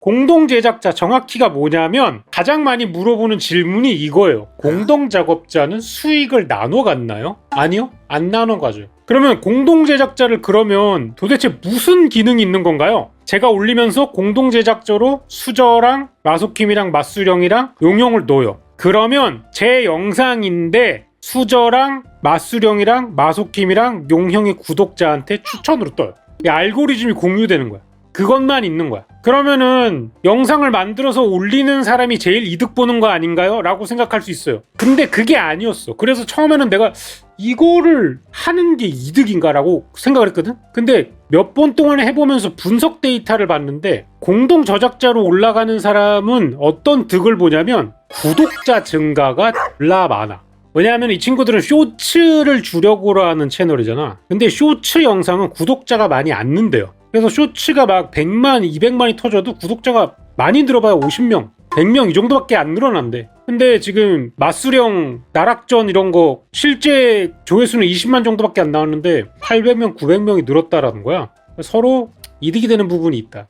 공동 제작자 정확히가 뭐냐면 가장 많이 물어보는 질문이 이거예요. 공동 작업자는 수익을 나눠 갔나요? 아니요. 안 나눠 가죠. 그러면 공동 제작자를 그러면 도대체 무슨 기능이 있는 건가요? 제가 올리면서 공동 제작자로 수저랑 마소킴이랑 마수령이랑 용용을 넣어요. 그러면 제 영상인데 수저랑 마수령이랑 마소킴이랑 용형의 구독자한테 추천으로 떠요. 이 알고리즘이 공유되는 거야. 그것만 있는 거야. 그러면은 영상을 만들어서 올리는 사람이 제일 이득 보는 거 아닌가요? 라고 생각할 수 있어요. 근데 그게 아니었어. 그래서 처음에는 내가 이거를 하는 게 이득인가라고 생각을 했거든? 근데 몇 번 동안 해보면서 분석 데이터를 봤는데 공동 저작자로 올라가는 사람은 어떤 득을 보냐면 구독자 증가가 졸라 많아. 왜냐하면 이 친구들은 쇼츠를 주력으로 하는 채널이잖아. 근데 쇼츠 영상은 구독자가 많이 안 는데요. 그래서 쇼츠가 막 100만, 200만이 터져도 구독자가 많이 늘어봐야 50명, 100명 이 정도밖에 안 늘어난대. 근데 지금 마수령, 나락전 이런 거 실제 조회수는 20만 정도밖에 안 나왔는데 800명, 900명이 늘었다라는 거야. 서로 이득이 되는 부분이 있다.